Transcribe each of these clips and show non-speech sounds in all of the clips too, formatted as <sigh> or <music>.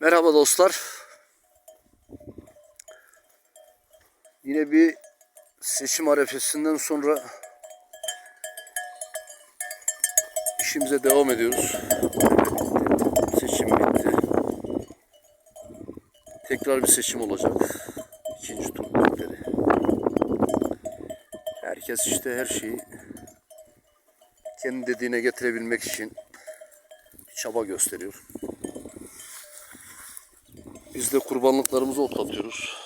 Merhaba dostlar. Yine bir seçim arefesinden sonra işimize devam ediyoruz. Seçim bitti. Tekrar bir seçim olacak. İkinci tur bitleri. Herkes işte her şeyi kendi dediğine getirebilmek için çaba gösteriyor. Biz de kurbanlıklarımızı otlatıyoruz.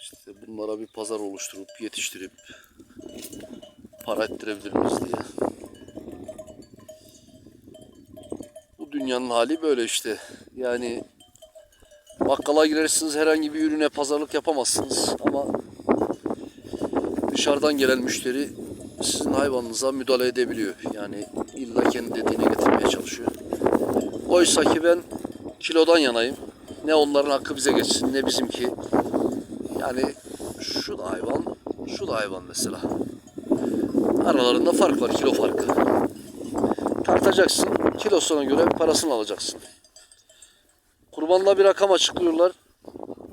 İşte bunlara bir pazar oluşturup yetiştirip para ettirebilir miyiz diye. Bu dünyanın hali böyle işte. Yani bakkala girersiniz herhangi bir ürüne pazarlık yapamazsınız ama dışarıdan gelen müşteri sizin hayvanınıza müdahale edebiliyor. Yani illa kendi dediğine getirmeye çalışıyor. Oysa ki ben kilodan yanayım. Ne onların hakkı bize geçsin ne bizimki. Yani şu da hayvan, şu da hayvan mesela. Aralarında fark var, kilo farkı. Tartacaksın, kilosuna göre parasını alacaksın. Kurbanla bir rakam açıklıyorlar.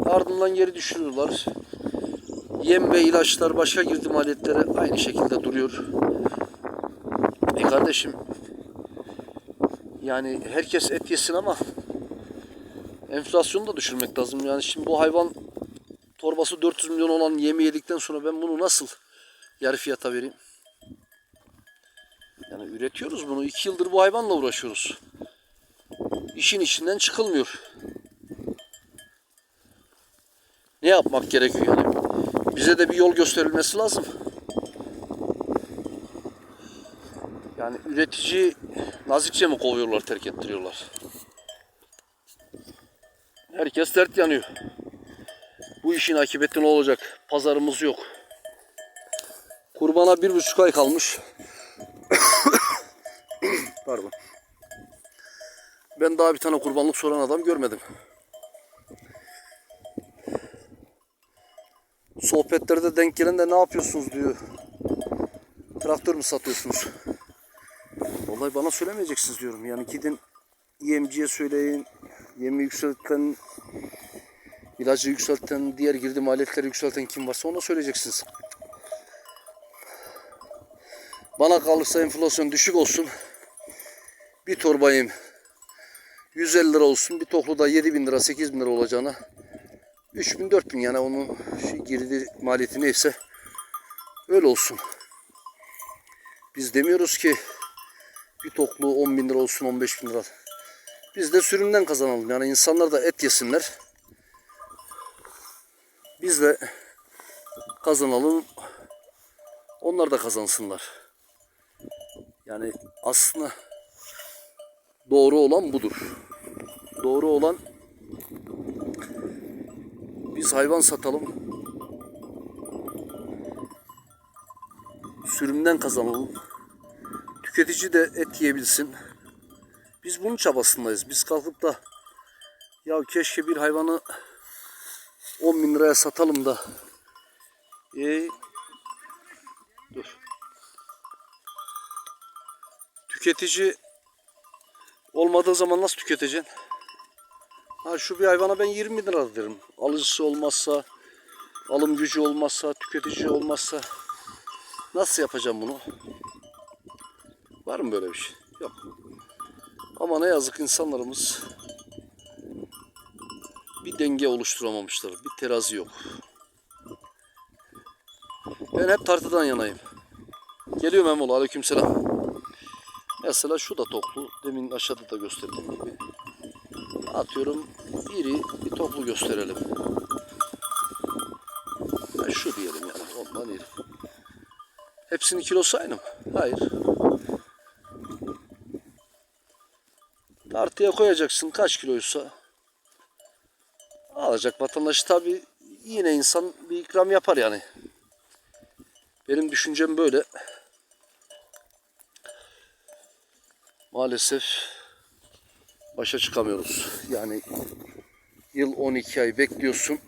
Ardından geri düşürüyorlar. Yem ve ilaçlar başka girdi maliyetlere aynı şekilde duruyor. E kardeşim yani herkes et yesin ama enflasyonu da düşürmek lazım. Yani şimdi bu hayvan torbası 400 milyon olan yemi yedikten sonra ben bunu nasıl yarı fiyata vereyim? Yani üretiyoruz bunu. 2 yıldır bu hayvanla uğraşıyoruz. İşin içinden çıkılmıyor. Ne yapmak gerekiyor yani? Bize de bir yol gösterilmesi lazım. Yani üretici nazikçe mi kovuyorlar, terk ettiriyorlar? Herkes dert yanıyor. Bu işin akıbeti ne olacak? Pazarımız yok. Kurbana bir buçuk ay kalmış. <coughs> Pardon. Ben daha bir tane kurbanlık soran adam görmedim. Sohbetlerde denk gelen de ne yapıyorsunuz diyor. Traktör mü satıyorsunuz? Vallahi bana söylemeyeceksiniz diyorum. Yani gidin yemciye söyleyin. Yemi yükselten, ilacı yükselten, diğer girdi maliyetleri yükselten kim varsa ona söyleyeceksiniz. Bana kalırsa enflasyon düşük olsun. Bir torba yem 150 lira olsun. Bir toklu da 7 bin lira 8 bin lira olacağına 3 bin 4 bin yani onun şey, girdi maliyeti neyse öyle olsun. Biz demiyoruz ki bir toklu 10 bin lira olsun 15 bin lira. Biz de sürümden kazanalım. Yani insanlar da et yesinler. Biz de kazanalım. Onlar da kazansınlar. Yani aslında doğru olan budur. Doğru olan biz hayvan satalım. Sürümden kazanalım. Tüketici de et yiyebilsin. Biz bunun çabasındayız. Biz kalkıp da ya keşke bir hayvanı 10 bin liraya satalım da e, dur. Tüketici olmadığı zaman nasıl tüketeceksin? Ha şu bir hayvana ben 20 bin lira derim. Alıcısı olmazsa, alım gücü olmazsa, tüketici olmazsa nasıl yapacağım bunu? Var mı böyle bir şey? Yok. Ama ne yazık insanlarımız bir denge oluşturamamışlar. Bir terazi yok. Ben hep tartıdan yanayım. Geliyor Memol. Aleykümselam. Mesela şu da toklu. Demin aşağıda da gösterdiğim gibi. Atıyorum biri bir toplu gösterelim. Ha, şu diyelim yani ondan iri. Hepsinin kilosu aynı mı? Hayır. Tartıya koyacaksın kaç kiloysa. Alacak vatandaş tabi yine insan bir ikram yapar yani. Benim düşüncem böyle. Maalesef başa çıkamıyoruz. Yani yıl 12 ay bekliyorsun.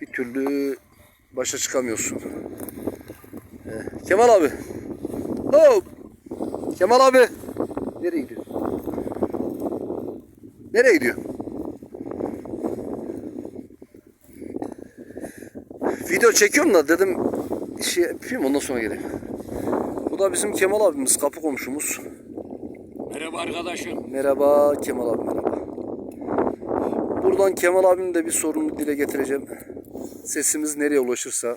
Bir türlü başa çıkamıyorsun. Ee, Kemal abi. Hop. Kemal abi. Nereye gidiyorsun? Nereye gidiyor? Video çekiyorum da dedim şey yapayım ondan sonra geleyim. Bu da bizim Kemal abimiz, kapı komşumuz. Merhaba arkadaşım. Merhaba Kemal abi merhaba. Buradan Kemal abinin de bir sorunu dile getireceğim. Sesimiz nereye ulaşırsa.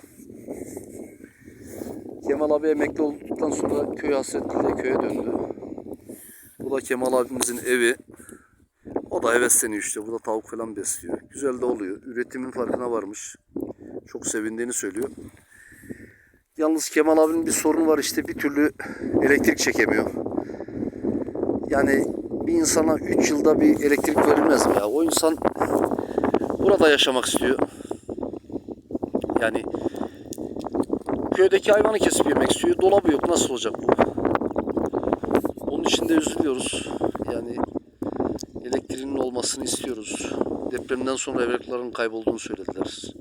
Kemal abi emekli olduktan sonra köy hasretiyle köye döndü. Bu da Kemal abimizin evi. O da hevesleniyor işte. Bu da tavuk falan besliyor. Güzel de oluyor. Üretimin farkına varmış. Çok sevindiğini söylüyor. Yalnız Kemal abinin bir sorunu var işte bir türlü elektrik çekemiyor. Yani bir insana 3 yılda bir elektrik verilmez mi ya? O insan burada yaşamak istiyor. Yani köydeki hayvanı kesip yemek istiyor. Dolabı yok. Nasıl olacak bu? De üzülüyoruz. Yani elektriğinin olmasını istiyoruz. Depremden sonra evrakların kaybolduğunu söylediler.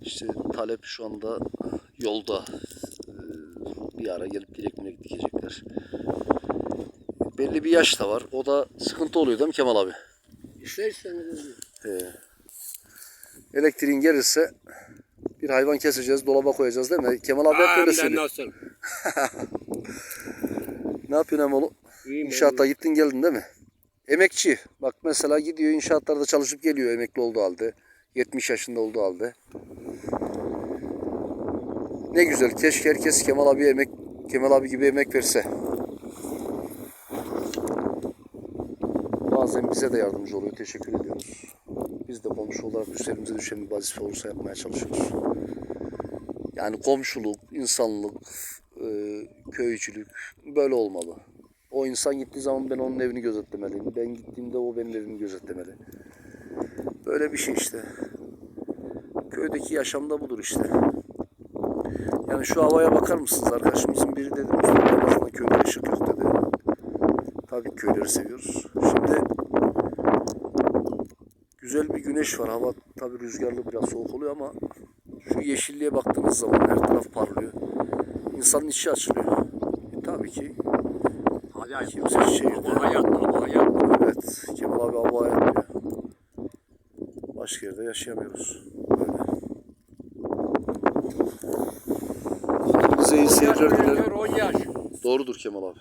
İşte talep şu anda yolda. Ee, Bir ara gelip direkt dikecekler. Belli bir yaş da var. O da sıkıntı oluyor değil mi Kemal abi? İster istemez. He. Elektriğin gelirse bir hayvan keseceğiz, dolaba koyacağız değil mi? Kemal abi hep böyle söylüyor. <laughs> Ne yapıyorsun Emolu? İnşaatta gittin geldin değil mi? Emekçi. Bak mesela gidiyor inşaatlarda çalışıp geliyor emekli olduğu halde. 70 yaşında olduğu halde. Ne güzel. Keşke herkes Kemal abi emek Kemal abi gibi emek verse. Bazen bize de yardımcı oluyor. Teşekkür ediyoruz. Biz de komşu olarak üzerimize düşen bir vazife olursa yapmaya çalışıyoruz. Yani komşuluk, insanlık, e, köycülük böyle olmalı. O insan gittiği zaman ben onun evini gözetlemeliyim. Ben gittiğimde o benim evimi gözetlemeli. Böyle bir şey işte. Köydeki yaşamda budur işte. Yani şu havaya bakar mısınız? Arkadaşımızın biri dedi Mustafa azından köyde ışık yok dedi. Tabii köyleri seviyoruz. Şimdi güzel bir güneş var. Hava tabii rüzgarlı biraz soğuk oluyor ama şu yeşilliğe baktığınız zaman her taraf parlıyor. İnsanın içi açılıyor. E, tabii ki Hayat. kimse şehirde. Ama hayat. Ama hayat. Evet, Kemal abi hava hayat diyor. Başka yerde yaşayamıyoruz. Böyle. Bize iyi seyirler dilerim. Diyor, 10 yaş. Doğrudur Kemal abi.